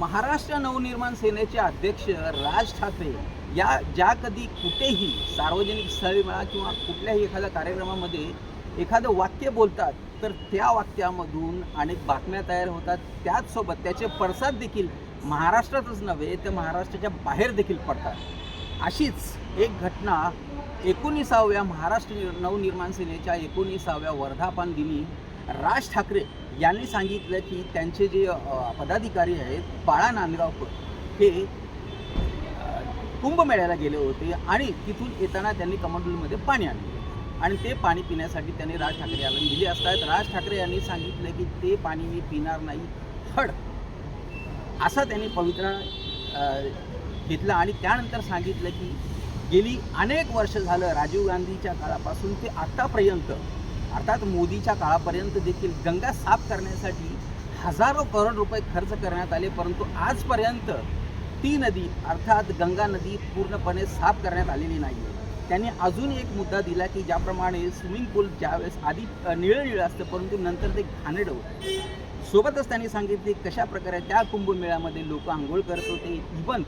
महाराष्ट्र नवनिर्माण सेनेचे अध्यक्ष राज ठाकरे या ज्या कधी कुठेही सार्वजनिक स्थळी म्हणा किंवा कुठल्याही एखाद्या कार्यक्रमामध्ये एखादं वाक्य बोलतात तर त्या वाक्यामधून अनेक बातम्या तयार होतात. त्याचसोबत त्याचे पडसाद देखील महाराष्ट्रातच नव्हे तर महाराष्ट्राच्या बाहेर देखील पडतात. अशीच एक घटना एकोणीसाव्या महाराष्ट्र नवनिर्माण सेनेच्या एकोणीसाव्या वर्धापन दिनी राज ठाकरे यांनी सांगितलं की त्यांचे जे पदाधिकारी आहेत बाळा नांदगावकर हे कुंभमेळ्याला गेले होते आणि तिथून येताना त्यांनी कमंडलमध्ये पाणी आणले. आणि ते पाणी पिण्यासाठी त्यांनी राज ठाकरे यांना दिले असतात. राज ठाकरे यांनी सांगितलं की ते पाणी मी पिणार नाही. हड. असा त्यांनी पवित्रा घेतला आणि त्यानंतर सांगितलं की गेली अनेक वर्ष झालं राजीव गांधीच्या काळापासून ते आत्तापर्यंत अर्थात मोदीच्या काळापर्यंत देखील गंगा साफ करण्यासाठी हजारो करोड रुपये खर्च करण्यात आले परंतु आजपर्यंत ती नदी अर्थात गंगा नदी पूर्णपणे साफ करण्यात आलेली नाही त्यांनी अजून एक मुद्दा दिला की ज्याप्रमाणे स्विमिंग पूल ज्यावेळेस आधी निळं निळं असतं परंतु नंतर ते घाणेरडं होतं. सोबतच त्यांनी सांगितले कशा प्रकारे त्या कुंभमेळ्यामध्ये लोक आंघोळ करत होते इवन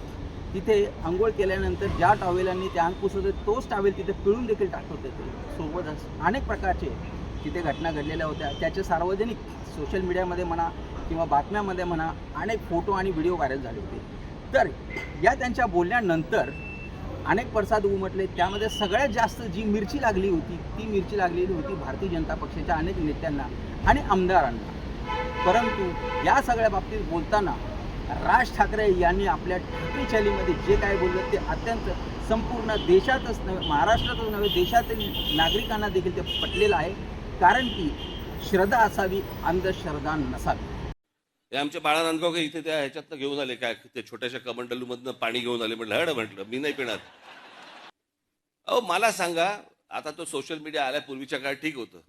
तिथे आंघोळ केल्यानंतर ज्या टॉवेलांनी ते अंग पुसत होते तोच टॉवेल तिथे पिळून देखील टाकत होते. सोबतच अनेक प्रकारचे तिथे घटना घडलेल्या होत्या. त्याचे सार्वजनिक सोशल मीडियामध्ये म्हणा किंवा बातम्यामध्ये म्हणा अनेक फोटो आणि व्हिडिओ व्हायरल झाले होते. तर या त्यांच्या बोलण्यानंतर अनेक पडसाद उमटले. त्यामध्ये सगळ्यात जास्त जी मिरची लागली होती ती मिरची लागलेली होती भारतीय जनता पक्षाच्या अनेक नेत्यांना आणि आमदारांना. परंतु या सगळ्या बाबतीत बोलताना राज ठाकरे यांनी आपल्या ठाकरे शैलीमध्ये जे काय बोललं ते अत्यंत संपूर्ण देशातच नव्हे महाराष्ट्रातच नव्हे देशातील नागरिकांना देखील ते पटलेलं आहे. कारण की श्रद्धा असावी अंधश्रद्धा नसावी. हे आमचे बाळा नांदगावकर इथे त्या ह्याच्यातनं घेऊन आले काय ते छोट्याशा कमंडलूमधनं पाणी घेऊन आले म्हटलं हड म्हटलं मी नाही पिणार. अहो मला सांगा आता तो सोशल मीडिया आल्या पूर्वीच्या काळात ठीक होतं.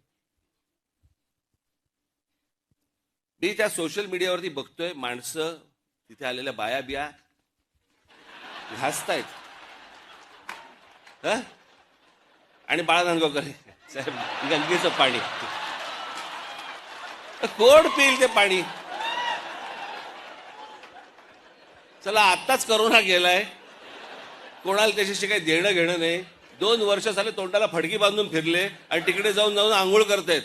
मी त्या सोशल मीडियावरती बघतोय माणसं तिथे आलेल्या बाया बिया घासतायत आणि बाळा नांदगावकर साहेब गंगेचं पाणी. कोण पिईल ते पाणी? चला आत्ताच करोना गेलाय. कोणाला त्याच्याशी काही देणं घेणं नाही. दोन वर्ष झाले तोंडाला फडकी बांधून फिरले आणि तिकडे जाऊन जाऊन आंघोळ करतायत.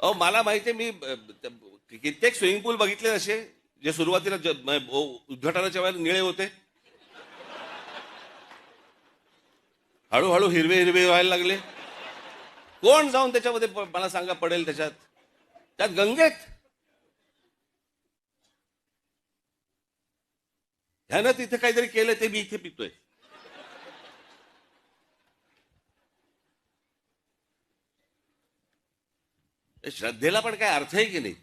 अहो मला माहितीये मी कित्येक स्विमिंग पूल बघितले असे. जे सुरुवातीला हो, उद्घाटनाच्या वेळेला निळे होते. हळूहळू हिरवे हिरवे व्हायला लागले. कोण जाऊन त्याच्यामध्ये मला सांगा पडेल त्याच्यात? त्यात गंगेत ह्यानं तिथे काहीतरी केलं ते मी इथे पितोय. श्रद्धेला पण काय अर्थ आहे की नाही?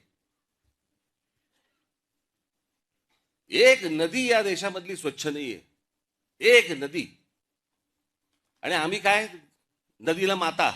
एक नदी या देशामधली स्वच्छ नाहीये. एक नदी. आणि आम्ही काय? नदीला माता.